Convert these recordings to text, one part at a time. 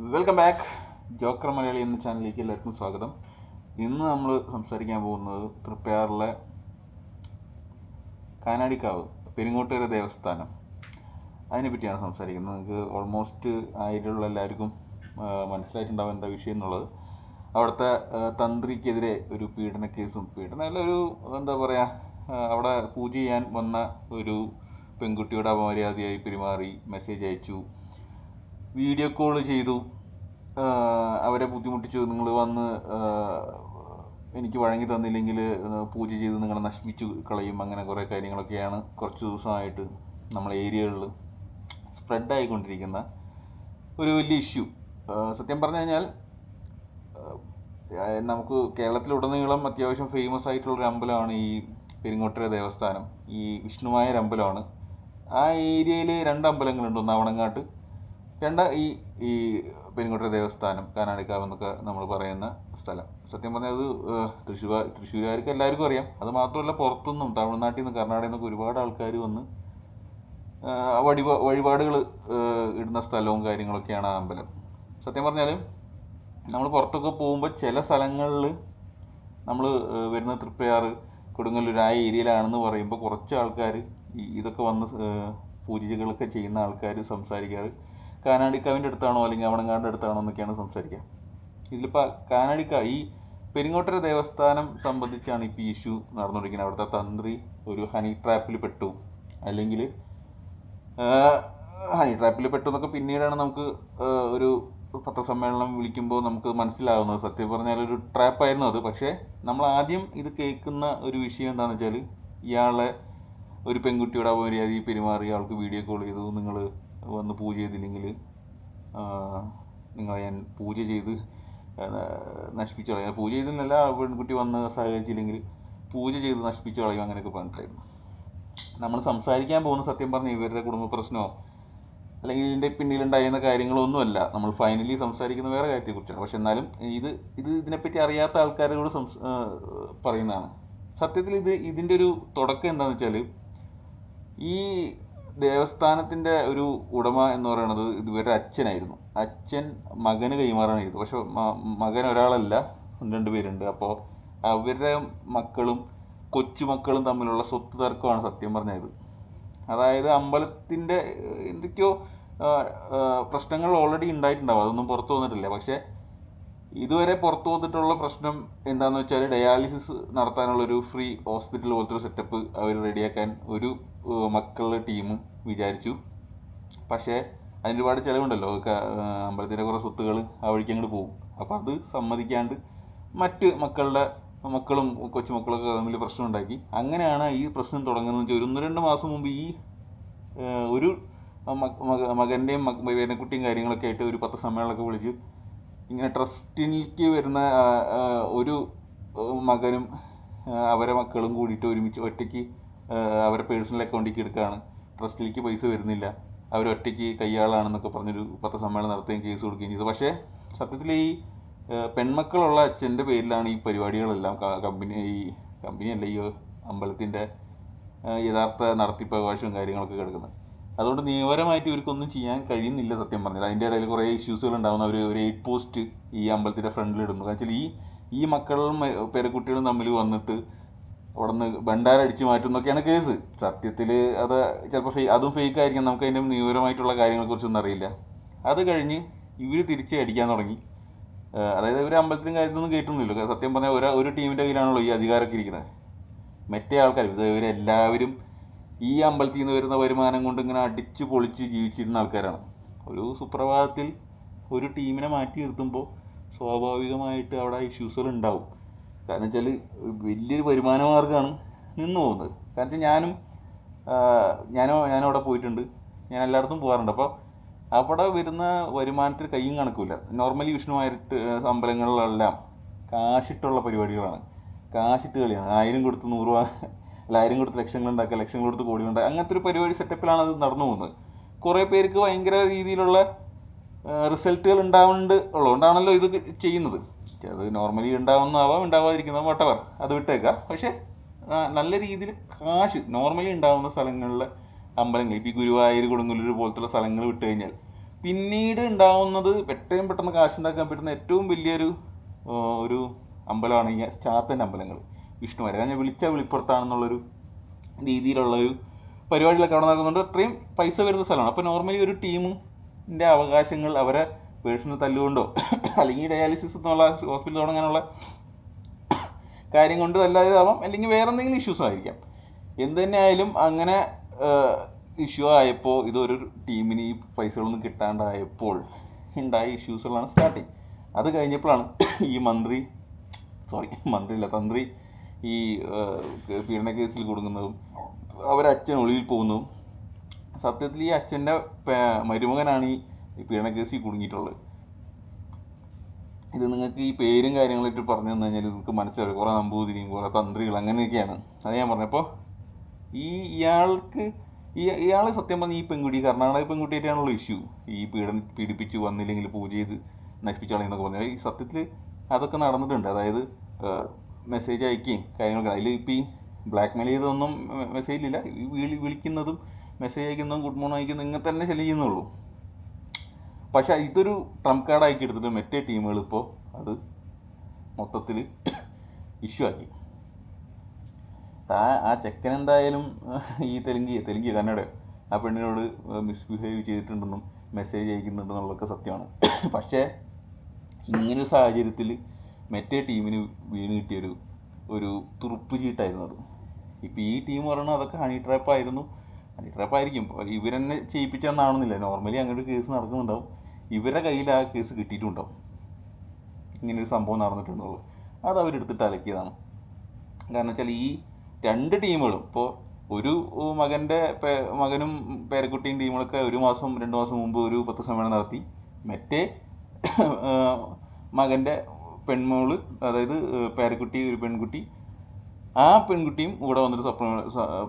Welcome back Joker Malayali എന്ന ചാനലിലേക്ക് എല്ലാവർക്കും സ്വാഗതം. ഇന്ന് നമ്മൾ സംസാരിക്കാൻ പോകുന്നത് തൃപ്പയാറിലെ കാനാടിക്കാവ് പെരിങ്ങോട്ടുകര ദേവസ്ഥാനം. അതിനെ പറ്റിയാണ് സംസാരിക്കുന്നത്. നിങ്ങൾക്ക് ഓൾമോസ്റ്റ് ആയിട്ടുള്ള എല്ലാവർക്കും മനസ്സിലായിട്ടുണ്ടാവും എന്താ വിഷയം എന്നുള്ളത്. അവിടുത്തെ തന്ത്രിക്കെതിരെ ഒരു പീഡന കേസും പീഡന അല്ല ഒരു എന്താ പറയുക അവിടെ പൂജ ചെയ്യാൻ വന്ന ഒരു പെൺകുട്ടിയോട് അപമര്യാദയായി പെരുമാറി മെസ്സേജ് അയച്ചു. വീഡിയോ കോൾ ചെയ്തു. അവരെ ബുദ്ധിമുട്ടിച്ചു. നിങ്ങൾ വന്ന് എനിക്ക് വഴങ്ങി തന്നില്ലെങ്കിൽ പൂജ ചെയ്ത് നിങ്ങളെ നശിപ്പിച്ചു കളയും. അങ്ങനെ കുറേ കാര്യങ്ങളൊക്കെയാണ് കുറച്ച് ദിവസമായിട്ട് നമ്മളെ ഏരിയകളിൽ സ്പ്രെഡ് ആയിക്കൊണ്ടിരിക്കുന്ന ഒരു വലിയ ഇഷ്യൂ സത്യം പറഞ്ഞു കഴിഞ്ഞാൽ നമുക്ക് കേരളത്തിലുടനീളം അത്യാവശ്യം ഫേമസ് ആയിട്ടുള്ള ഒരു അമ്പലമാണ് ഈ പെരിങ്ങോട്ടര ദേവസ്ഥാനം. ഈ വിഷ്ണുമായ ഒരു അമ്പലമാണ്. ആ ഏരിയയിൽ രണ്ട് അമ്പലങ്ങളുണ്ട്. ഒന്ന് ആവണങ്ങാട്ട് രണ്ട് ഈ ഈ പെരിങ്ങോട്ടര ദേവസ്ഥാനം കാനാടിക്കാവ് എന്നൊക്കെ നമ്മൾ പറയുന്ന സ്ഥലം. സത്യം പറഞ്ഞാൽ അത് തൃശ്ശൂർ തൃശ്ശൂരുകാർക്ക് എല്ലാവർക്കും അറിയാം. അത് മാത്രമല്ല പുറത്തുനിന്നും തമിഴ്നാട്ടിൽ നിന്ന് കർണാടകയിൽ നിന്നൊക്കെ ഒരുപാട് ആൾക്കാർ വന്ന് വഴി വഴിപാ വഴിപാടുകൾ ഇടുന്ന സ്ഥലവും കാര്യങ്ങളൊക്കെയാണ് ആ അമ്പലം. സത്യം പറഞ്ഞാൽ നമ്മൾ പുറത്തൊക്കെ പോകുമ്പോൾ ചില സ്ഥലങ്ങളിൽ നമ്മൾ വരുന്ന തൃപ്പയാറ് കൊടുങ്ങല്ലൂർ ആ ഏരിയയിലാണെന്ന് പറയുമ്പോൾ കുറച്ച് ആൾക്കാർ ഇതൊക്കെ വന്ന് പൂജകളൊക്കെ ചെയ്യുന്ന ആൾക്കാർ സംസാരിക്കാറ്. കാനാടിക്കാവിന്റെ അടുത്താണോ അല്ലെങ്കിൽ അവണങ്ങാടിന്റെ അടുത്താണോ എന്നൊക്കെയാണ് സംസാരിക്കുക. ഇതിലിപ്പോൾ കാനാടിക്ക ഈ പെരിങ്ങോട്ടര ദേവസ്ഥാനം സംബന്ധിച്ചാണ് ഇപ്പോൾ ഈ ഇഷ്യൂ നടന്നുകൊണ്ടിരിക്കുന്നത് അവിടുത്തെ തന്ത്രി ഒരു ഹണി ട്രാപ്പിൽ പെട്ടു. അല്ലെങ്കിൽ ഹണി ട്രാപ്പിൽ പെട്ടു എന്നൊക്കെ പിന്നീടാണ് നമുക്ക് ഒരു പത്രസമ്മേളനം വിളിക്കുമ്പോൾ നമുക്ക് മനസ്സിലാവുന്നത്. സത്യം പറഞ്ഞാൽ ഒരു ട്രാപ്പായിരുന്നു അത്. പക്ഷേ നമ്മൾ ആദ്യം ഇത് കേൾക്കുന്ന ഒരു വിഷയം എന്താണെന്ന് വെച്ചാൽ ഇയാളെ ഒരു പെൺകുട്ടിയോട് അപമര്യാദയിൽ പെരുമാറി ആൾക്ക് വീഡിയോ കോൾ ചെയ്തു നിങ്ങൾ വന്ന് പൂജ ചെയ്തില്ലെങ്കിൽ നിങ്ങളെ ഞാൻ പൂജ ചെയ്ത് നശിപ്പിച്ചു കളയും. പൂജ ചെയ്തില്ല ആ പെൺകുട്ടി വന്ന് സഹകരിച്ചില്ലെങ്കിൽ പൂജ ചെയ്ത് നശിപ്പിച്ചു കളയും അങ്ങനെയൊക്കെ പറഞ്ഞിട്ടായിരുന്നു. നമ്മൾ സംസാരിക്കാൻ പോകുന്ന സത്യം പറഞ്ഞ ഇവരുടെ കുടുംബ പ്രശ്നമോ അല്ലെങ്കിൽ ഇതിന്റെ പിന്നിലുണ്ടായിരുന്ന കാര്യങ്ങളൊന്നുമല്ല. നമ്മൾ ഫൈനലി സംസാരിക്കുന്ന വേറെ കാര്യത്തെക്കുറിച്ചാണ്. പക്ഷെ എന്നാലും ഇത് ഇത് ഇതിനെപ്പറ്റി അറിയാത്ത ആൾക്കാരോട് സംസ് പറയുന്നതാണ്. സത്യത്തിൽ ഇത് ഇതിന്റെ ഒരു തുടക്കം എന്താണെന്ന് വെച്ചാൽ ഈ ദേവസ്ഥാനത്തിന്റെ ഒരു ഉടമ എന്ന് പറയുന്നത് ഇതുവരെ അച്ഛനായിരുന്നു. അച്ഛൻ മകന് ചെയ്തത് പക്ഷെ മകൻ ഒരാളല്ല രണ്ട് പേരുണ്ട്. അപ്പോൾ അവരുടെ മക്കളും കൊച്ചുമക്കളും തമ്മിലുള്ള സ്വത്ത് തർക്കമാണ് സത്യം പറഞ്ഞത്. അതായത് അമ്പലത്തിന്റെ ഏഹ്, എന്തൊക്കെയോ പ്രശ്നങ്ങൾ ഓൾറെഡി ഉണ്ടായിട്ടുണ്ടാവും. അതൊന്നും പുറത്തു വന്നിട്ടില്ല. പക്ഷേ ഇതുവരെ പുറത്തു വന്നിട്ടുള്ള പ്രശ്നം എന്താണെന്ന് വെച്ചാൽ ഡയാലിസിസ് നടത്താനുള്ളൊരു ഫ്രീ ഹോസ്പിറ്റൽ പോലത്തെ ഒരു സെറ്റപ്പ് അവർ റെഡിയാക്കാൻ ഒരു മക്കളുടെ ടീമും വിചാരിച്ചു. പക്ഷേ അതിന് ഒരുപാട് ചിലവുണ്ടല്ലോ. അമ്പലത്തിന്റെ കുറേ സ്വത്തുകൾ ആ വഴിക്ക് അങ്ങോട്ട് പോകും. അപ്പോൾ അത് സമ്മതിക്കാണ്ട് മറ്റ് മക്കളുടെ മക്കളും കൊച്ചുമക്കളൊക്കെ തമ്മിൽ പ്രശ്നം ഉണ്ടാക്കി അങ്ങനെയാണ് ഈ പ്രശ്നം തുടങ്ങുന്നത് വെച്ചാൽ ഒരു ഒന്ന് രണ്ട് മാസം മുമ്പ് ഈ ഒരു മകന്റെയും മക- പേരക്കുട്ടിയും കാര്യങ്ങളൊക്കെ ആയിട്ട് ഒരു പത്ത് സമ്മേളനമൊക്കെ വിളിച്ച് ഇങ്ങനെ ട്രസ്റ്റിലേക്ക് വരുന്ന ഒരു മകനും അവരെ മക്കളും കൂടിയിട്ട് ഒരുമിച്ച് ഒറ്റയ്ക്ക് അവരെ പേഴ്സണൽ അക്കൗണ്ടിലേക്ക് എടുക്കുകയാണ് ട്രസ്റ്റിലേക്ക് പൈസ വരുന്നില്ല. അവർ ഒറ്റയ്ക്ക് കയ്യാളാണെന്നൊക്കെ പറഞ്ഞൊരു പത്രസമ്മേളനം നടത്തുകയും കേസ് കൊടുക്കുകയും ചെയ്തു. പക്ഷേ സത്യത്തിൽ ഈ പെൺമക്കളുള്ള അച്ഛന്റെ പേരിലാണ് ഈ പരിപാടികളെല്ലാം കമ്പനി ഈ കമ്പനിയല്ല ഈ അമ്പലത്തിന്റെ യഥാർത്ഥ നടത്തിപ്പ് അവകാശവും കാര്യങ്ങളൊക്കെ കിടക്കുന്നത്. അതുകൊണ്ട് നിയമപരമായിട്ട് ഇവർക്കൊന്നും ചെയ്യാൻ കഴിയുന്നില്ല സത്യം പറഞ്ഞാൽ. അതിന്റെ ഇടയിൽ കുറേ ഇഷ്യൂസുകൾ ഉണ്ടാകുന്ന. അവർ ഒരു എയ്റ്റ് പോസ്റ്റ് ഈ അമ്പലത്തിന്റെ ഫ്രണ്ടിൽ ഇടുന്നു. കാരണം ഈ ഈ മക്കളും പേരക്കുട്ടികളും തമ്മിൽ വന്നിട്ട് അവിടെ നിന്ന് ഭണ്ഡാരടിച്ച് മാറ്റുന്നൊക്കെയാണ് കേസ് സത്യത്തിൽ അത് ചിലപ്പോൾ ഫേ അതും ഫേക്ക് ആയിരിക്കും. നമുക്ക് അതിന്റെ നിയമപരമായിട്ടുള്ള കാര്യങ്ങളെക്കുറിച്ചൊന്നും അറിയില്ല. അത് കഴിഞ്ഞ് ഇവർ തിരിച്ച് അടിക്കാൻ തുടങ്ങി. അതായത് ഇവർ അമ്പലത്തിനും കാര്യത്തിലൊന്നും കേട്ടൊന്നുമില്ല സത്യം പറഞ്ഞാൽ ഒരു ഒരു ടീമിന്റെ കയ്യിലാണല്ലോ ഈ അധികാരമൊക്കെ ഇരിക്കുന്നത്. മറ്റേ ആൾക്കാർ ഇവരെല്ലാവരും ഈ അമ്പലത്തിൽ നിന്ന് വരുന്ന വരുമാനം കൊണ്ട് ഇങ്ങനെ അടിച്ചു പൊളിച്ച് ജീവിച്ചിരുന്ന ആൾക്കാരാണ്. ഒരു സുപ്രഭാതത്തിൽ ഒരു ടീമിനെ മാറ്റി നിർത്തുമ്പോൾ സ്വാഭാവികമായിട്ട് അവിടെ ഇഷ്യൂസുകൾ ഉണ്ടാവും. കാരണം വെച്ചാൽ വലിയൊരു വരുമാന മാർഗമാണ് നിന്ന് പോകുന്നത്. കാരണം വെച്ചാൽ ഞാനും ഞാനോ ഞാനോ അവിടെ പോയിട്ടുണ്ട്. ഞാൻ എല്ലായിടത്തും പോകാറുണ്ട്. അപ്പോൾ അവിടെ വരുന്ന വരുമാനത്തിൽ കയ്യും കണക്കില്ല നോർമലി വിഷ്ണുമായിട്ട് അമ്പലങ്ങളിലെല്ലാം കാശിട്ടുള്ള പരിപാടികളാണ്. കാശിട്ട് കളിയാണ്. ആയിരം കൊടുത്ത് നൂറ് ആയിരം കൊടുത്ത് ലക്ഷങ്ങൾ ഉണ്ടാക്കുക ലക്ഷങ്ങൾ കൊടുത്ത് കോടി ഉണ്ടാക്കുക അങ്ങനത്തെ ഒരു പരിപാടി സെറ്റപ്പിലാണ് അത് നടന്നു പോകുന്നത്. കുറേ പേർക്ക് ഭയങ്കര രീതിയിലുള്ള റിസൾട്ടുകൾ ഉണ്ടാവുന്നുണ്ട് ഉള്ളതുകൊണ്ടാണല്ലോ ഇത് ചെയ്യുന്നത്. അത് നോർമലി ഉണ്ടാവുന്നതാവാം ഉണ്ടാവാതിരിക്കുന്ന വട്ടവർ അത് വിട്ടേക്കാം. പക്ഷേ നല്ല രീതിയിൽ കാശ് നോർമലി ഉണ്ടാവുന്ന സ്ഥലങ്ങളിലെ അമ്പലങ്ങൾ ഇപ്പോൾ ഈ ഗുരുവായൂർ കൊടുങ്ങല്ലൂർ പോലത്തുള്ള സ്ഥലങ്ങൾ വിട്ട് കഴിഞ്ഞാൽ പിന്നീട് ഉണ്ടാവുന്നത് പെട്ടെന്ന് പെട്ടെന്ന് കാശുണ്ടാക്കാൻ പറ്റുന്ന ഏറ്റവും വലിയൊരു ഒരു അമ്പലമാണ് ഈ ചാത്തന്റെ അമ്പലങ്ങൾ. വിഷ്ണുമാരെ ഞാൻ വിളിച്ചാൽ വെളിപ്പുറത്താണെന്നുള്ളൊരു രീതിയിലുള്ള ഒരു പരിപാടികളൊക്കെ അവിടെ നടക്കുന്നുണ്ട്. അത്രയും പൈസ വരുന്ന സ്ഥലമാണ്. അപ്പോൾ നോർമലി ഒരു ടീമിന്റെ അവകാശങ്ങൾ അവരെ പേഴ്സണൽ തല്ലുകൊണ്ടോ അല്ലെങ്കിൽ ഡയാലിസിസ് എന്നുള്ള ഹോസ്പിറ്റൽ തുടങ്ങാനുള്ള കാര്യം കൊണ്ട് അല്ലാതാവാം അല്ലെങ്കിൽ വേറെ എന്തെങ്കിലും ഇഷ്യൂസ് ആയിരിക്കാം. എന്ത് തന്നെ ആയാലും അങ്ങനെ ഇഷ്യൂ ആയപ്പോൾ ഇതൊരു ടീമിന് ഈ പൈസകളൊന്നും കിട്ടാണ്ടായപ്പോൾ ഉണ്ടായ ഇഷ്യൂസുകളാണ് സ്റ്റാർട്ടിങ് അത് കഴിഞ്ഞപ്പോഴാണ് ഈ മന്ത്രി സോറി മന്ത്രിയില്ല തന്ത്രി ഈ ആ, പീഡന കേസിൽ കൊടുക്കുന്നതും അവരച്ഛൻ ഒളിവിൽ പോകുന്നതും സത്യത്തിൽ ഈ അച്ഛന്റെ മരുമകനാണ് ഈ ഈ പീഡന കേസിൽ കുടുങ്ങിയിട്ടുള്ളത്. ഇത് നിങ്ങൾക്ക് ഈ പേരും കാര്യങ്ങളായിട്ട് പറഞ്ഞു തന്നു കഴിഞ്ഞാൽ നിങ്ങൾക്ക് മനസ്സിലാവും. കുറേ നമ്പൂതിരിയും കുറേ തന്ത്രികൾ അങ്ങനെയൊക്കെയാണ്. അത് ഞാൻ പറഞ്ഞപ്പോൾ ഈ ഇയാൾക്ക് ഈ ഇയാൾ സത്യം പറഞ്ഞ ഈ പെൺകുട്ടി കർണാടക പെൺകുട്ടിയായിട്ടാണുള്ള ഇഷ്യൂ. ഈ പീഡന പീഡിപ്പിച്ച് വന്നില്ലെങ്കിൽ പൂജ ചെയ്ത് നശിപ്പിച്ചാളെന്നൊക്കെ പറഞ്ഞാൽ ഈ സത്യത്തിൽ അതൊക്കെ നടന്നിട്ടുണ്ട്. അതായത് മെസ്സേജ് അയക്കുകയും കാര്യങ്ങളൊക്കെ. അതിൽ ഇപ്പോൾ ഈ ബ്ലാക്ക് മെയിൽ മെസ്സേജ് ഇല്ല. ഈ വിളി വിളിക്കുന്നതും മെസ്സേജ് അയക്കുന്നതും ഗുഡ് മോർണിംഗ് അയക്കുന്നതും ഇങ്ങനെ തന്നെ ചെയ്യുന്നുള്ളൂ പക്ഷെ ഇതൊരു ട്രംപ് കാർഡാക്കി എടുത്തിട്ട് മറ്റേ ടീമുകൾ ഇപ്പോൾ അത് മൊത്തത്തിൽ ഇഷ്യൂ ആക്കി. ആ ആ ചെക്കൻ എന്തായാലും ഈ തെലുങ്കി തെലുങ്കി കന്നഡ ആ പെണ്ണിനോട് മിസ്ബിഹേവ് ചെയ്തിട്ടുണ്ടെന്നും മെസ്സേജ് അയക്കുന്നുണ്ടെന്നുള്ളതൊക്കെ സത്യമാണ്. പക്ഷേ ഇങ്ങനൊരു സാഹചര്യത്തിൽ മറ്റേ ടീമിന് വീണ് കിട്ടിയൊരു ഒരു തുറുപ്പ് ചീട്ടായിരുന്നു അത്. ഇപ്പോൾ ഈ ടീം പറയണത് അതൊക്കെ ഹണി ട്രാപ്പ് ആയിരുന്നു. ഹണി ട്രാപ്പ് ആയിരിക്കും. ഇവരെന്നെ ചെയ്യിപ്പിച്ചെന്നാണെന്നില്ല. നോർമലി അങ്ങനെ കേസ് നടക്കുന്നുണ്ടാവും. ഇവരുടെ കയ്യിൽ ആ കേസ് കിട്ടിയിട്ടുണ്ടാവും. ഇങ്ങനൊരു സംഭവം നടന്നിട്ടുണ്ടാവും. അത് അവരെടുത്തിട്ട് അലക്കിയതാണ്. കാരണം വെച്ചാൽ ഈ രണ്ട് ടീമുകളും ഇപ്പോൾ ഒരു മകന്റെ മകനും പേരക്കുട്ടിയും ടീമുകളൊക്കെ ഒരു മാസം രണ്ട് മാസം മുമ്പ് ഒരു പത്ത് സമ്മേളനം നടത്തി. മറ്റേ മകന്റെ പെൺമോൾ അതായത് പേരക്കുട്ടി ഒരു പെൺകുട്ടി. ആ പെൺകുട്ടിയും ഇവിടെ വന്നിട്ട്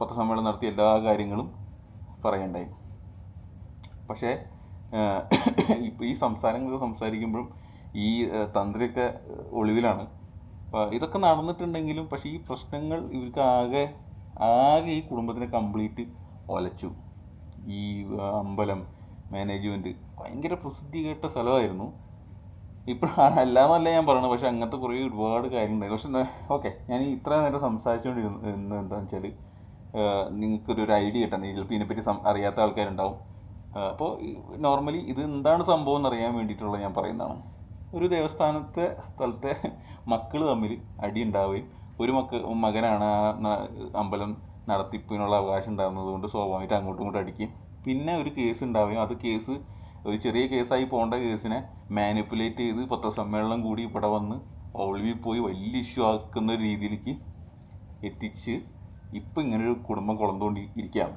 പത്രസമ്മേളനം നടത്തി എല്ലാ കാര്യങ്ങളും പറയണ്ടായി. പക്ഷേ ഇപ്പോൾ ഈ സംസാരങ്ങൾ സംസാരിക്കുമ്പോഴും ഈ തന്ത്രിയൊക്കെ ഒളിവിലാണ്. ഇതൊക്കെ നടന്നിട്ടുണ്ടെങ്കിലും പക്ഷേ ഈ പ്രശ്നങ്ങൾ ഇവർക്ക് ആകെ ആകെ ഈ കുടുംബത്തിനെ കംപ്ലീറ്റ് ഒലച്ചു. ഈ അമ്പലം മാനേജ്മെന്റ് ഭയങ്കര പ്രസിദ്ധി കേട്ട സ്ഥലമായിരുന്നു. ഇപ്പോഴാണ് അല്ലാന്നല്ല ഞാൻ പറയുന്നത് പക്ഷെ അങ്ങനത്തെ കുറേ ഒരുപാട് കാര്യങ്ങളുണ്ട്. പക്ഷെ ഓക്കെ ഞാൻ ഇത്ര നേരം സംസാരിച്ചുകൊണ്ടിരുന്നത് എന്താണെന്ന് വെച്ചാൽ നിങ്ങൾക്കൊരു ഐഡിയ കിട്ടാൻ ചിലപ്പോൾ ഇതിനെപ്പറ്റി അറിയാത്ത ആൾക്കാരുണ്ടാവും. അപ്പോൾ നോർമലി ഇത് എന്താണ് സംഭവം എന്ന് അറിയാൻ വേണ്ടിയിട്ടുള്ള ഞാൻ പറയുന്നതാണ്. ഒരു ദേവസ്ഥാനത്തെ സ്ഥലത്തെ മക്കൾ തമ്മിൽ അടി ഉണ്ടാവുകയും ഒരു മക്ക മകനാണ് ആ അമ്പലം നടത്തിപ്പിനുള്ള അവകാശം ഉണ്ടാകുന്നത് കൊണ്ട് സ്വാഭാവികമായിട്ട് അങ്ങോട്ടും ഇങ്ങോട്ടും അടിക്കും പിന്നെ ഒരു കേസ് ഉണ്ടാവുകയും അത് കേസ് ഒരു ചെറിയ കേസായി പോകേണ്ട കേസിനെ മാനിപ്പുലേറ്റ് ചെയ്ത് പത്രസമ്മേളനം കൂടി ഇവിടെ വന്ന് ഒളിവിൽ പോയി വലിയ ഇഷ്യൂ ആക്കുന്ന രീതിയിലേക്ക് എത്തിച്ച് ഇപ്പം ഇങ്ങനൊരു കുടുംബം കൊളന്നുകൊണ്ട് ഇരിക്കുകയാണ്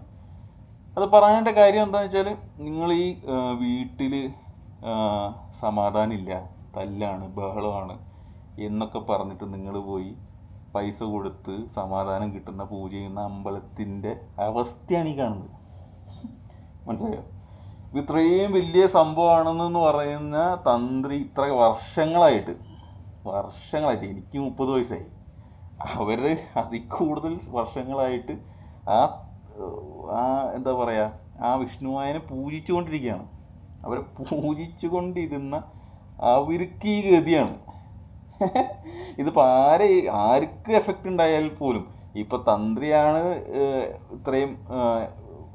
അത് പറയാനുള്ള കാര്യം എന്താണെന്ന് വെച്ചാൽ നിങ്ങൾ ഈ വീട്ടിൽ സമാധാനമില്ല തല്ലാണ് ബഹളമാണ് എന്നൊക്കെ പറഞ്ഞിട്ട് നിങ്ങൾ പോയി പൈസ കൊടുത്ത് സമാധാനം കിട്ടുന്ന പൂജ ചെയ്യുന്ന അമ്പലത്തിന്റെ അവസ്ഥയാണ് ഈ കാണുന്നത്. മനസ്സിലായോ? ഇത്രയും വലിയ സംഭവമാണെന്ന് പറയുന്ന തന്ത്രി ഇത്ര വർഷങ്ങളായിട്ട് വർഷങ്ങളായിട്ട് എനിക്ക് മുപ്പത് വയസ്സായി. അവർ അതിൽ കൂടുതൽ വർഷങ്ങളായിട്ട് ആ ആ എന്താ പറയുക ആ വിഷ്ണുവായനെ പൂജിച്ചുകൊണ്ടിരിക്കുകയാണ്. അവരെ പൂജിച്ചുകൊണ്ടിരുന്ന അവർക്ക് ഈ ഗതിയാണ്. ഇതിപ്പോൾ ആരെ ആർക്ക് എഫക്റ്റ് ഉണ്ടായാൽ പോലും ഇപ്പോൾ തന്ത്രിയാണ് ഇത്രയും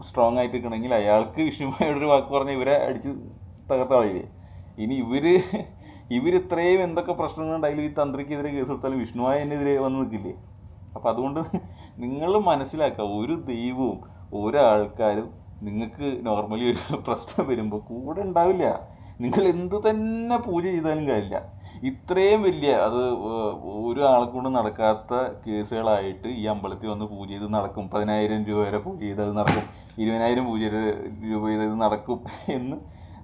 സ്ട്രോങ് ആയിട്ട് നിൽക്കണമെങ്കിൽ അയാൾക്ക് വിഷ്ണുമായോട് ഒരു വാക്ക് പറഞ്ഞ് ഇവരെ അടിച്ച് തകർത്ത കളയില്ലേ ഇനി ഇവർ ഇത്രയും എന്തൊക്കെ പ്രശ്നങ്ങളുണ്ടായാലും ഈ തന്ത്രിക്കെതിരെ കേസ് കൊടുത്താലും വിഷ്ണുവായനെതിരെ വന്ന് നിൽക്കില്ലേ? അപ്പം അതുകൊണ്ട് നിങ്ങൾ മനസ്സിലാക്കുക ഒരു ദൈവവും ഒരാൾക്കാരും നിങ്ങൾക്ക് നോർമലി ഒരു പ്രശ്നം വരുമ്പോൾ കൂടെ ഉണ്ടാവില്ല. നിങ്ങൾ എന്ത് തന്നെ പൂജ ചെയ്താലും കാര്യമില്ല. ഇത്രയും വലിയ അത് ഒരു ആൾക്കൊണ്ട് കൊണ്ട് നടക്കാത്ത കേസുകളായിട്ട് ഈ അമ്പലത്തിൽ വന്ന് പൂജ ചെയ്ത് നടക്കും. പതിനായിരം രൂപ വരെ പൂജ ചെയ്ത് അത് നടക്കും. ഇരുപതിനായിരം പൂജ രൂപ ചെയ്ത് നടക്കും എന്ന്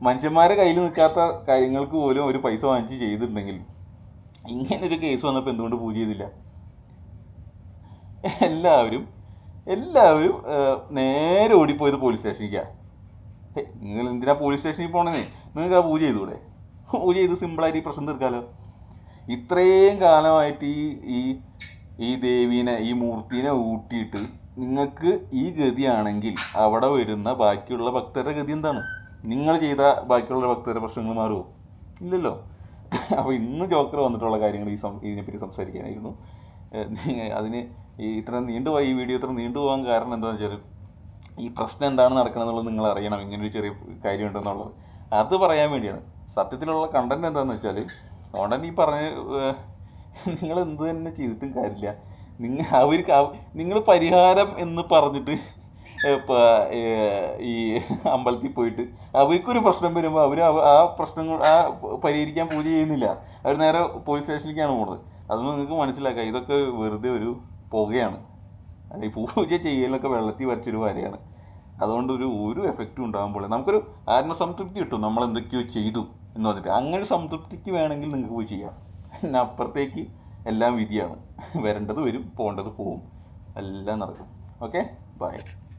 മനുഷ്യന്മാരെ കയ്യിൽ നിൽക്കാത്ത കാര്യങ്ങൾക്ക് പോലും ഒരു പൈസ വാങ്ങിച്ച് ചെയ്തിട്ടുണ്ടെങ്കിൽ ഇങ്ങനൊരു കേസ് വന്നപ്പോൾ എന്തുകൊണ്ട് പൂജ ചെയ്തില്ല? എല്ലാവരും എല്ലാവരും നേരെ ഓടിപ്പോയത് പോലീസ് സ്റ്റേഷനിലേക്കാണ് നിങ്ങൾ എന്തിനാ പോലീസ് സ്റ്റേഷനിൽ പോകണമെന്നേ നിങ്ങൾക്ക് ആ പൂജ ചെയ്തൂടെ പൂജ ഇത് സിമ്പിളായിട്ട് ഈ പ്രശ്നം തീർക്കാമല്ലോ ഇത്രയും കാലമായിട്ട് ഈ ഈ ഈ ദേവീനെ ഈ മൂർത്തിനെ ഊട്ടിയിട്ട് നിങ്ങൾക്ക് ഈ ഗതിയാണെങ്കിൽ അവിടെ വരുന്ന ബാക്കിയുള്ള ഭക്തരുടെ ഗതി എന്താണ്? നിങ്ങൾ ചെയ്ത ബാക്കിയുള്ള ഭക്തരുടെ പ്രശ്നങ്ങൾ മാറുമോ ഇല്ലല്ലോ. അപ്പോൾ ഇന്ന് ജോക്കർ വന്നിട്ടുള്ള കാര്യങ്ങൾ ഈ സം ഇതിനെപ്പറ്റി സംസാരിക്കാനായിരുന്നു. അതിന് ഈ ഇത്ര നീണ്ടുപോയി ഈ വീഡിയോ ഇത്ര നീണ്ടുപോകാൻ കാരണം എന്താണെന്ന് വെച്ചാൽ ഈ പ്രശ്നം എന്താണ് നടക്കണമെന്നുള്ളത് നിങ്ങൾ അറിയണം. ഇങ്ങനൊരു ചെറിയ കാര്യമുണ്ടെന്നുള്ളത്. അത് പറയാൻ വേണ്ടിയാണ്. സത്യത്തിലുള്ള കണ്ടന്റ് എന്താണെന്ന് വെച്ചാൽ അതുകൊണ്ടാണ് ഈ പറഞ്ഞ നിങ്ങൾ എന്ത് തന്നെ ചെയ്തിട്ടും കാര്യമില്ല. നിങ്ങൾ അവർക്ക് നിങ്ങൾ പരിഹാരം എന്ന് പറഞ്ഞിട്ട് ഈ അമ്പലത്തിൽ പോയിട്ട് അവർക്കൊരു പ്രശ്നം വരുമ്പോൾ അവർ ആ പ്രശ്നങ്ങൾ ആ പരിഹരിക്കാൻ പൂജ ചെയ്യുന്നില്ല. അവർ നേരെ പോലീസ് സ്റ്റേഷനിലേക്കാണ് പോകുന്നത് അതൊന്നും നിങ്ങൾക്ക് മനസ്സിലാക്കാം. ഇതൊക്കെ വെറുതെ ഒരു പുകയാണ്. അല്ല ഈ പൂജ ചെയ്യലൊക്കെ വെള്ളത്തിൽ വരച്ചൊരു വരയാണ്. അതുകൊണ്ട് ഒരു ഒരു എഫക്റ്റും ഉണ്ടാകുമ്പോൾ നമുക്കൊരു ആത്മസംതൃപ്തി കിട്ടും. നമ്മൾ എന്തൊക്കെയോ ചെയ്തു. എന്ന് പറഞ്ഞിട്ട്. അങ്ങനെ സംതൃപ്തിക്ക് വേണമെങ്കിൽ നിങ്ങൾക്ക് പോയി ചെയ്യാം. പിന്നെ അപ്പുറത്തേക്ക് എല്ലാം വിധിയാണ്. വരേണ്ടത് വരും പോകേണ്ടത് പോവും. എല്ലാം നടക്കും. ഓക്കെ? ബൈ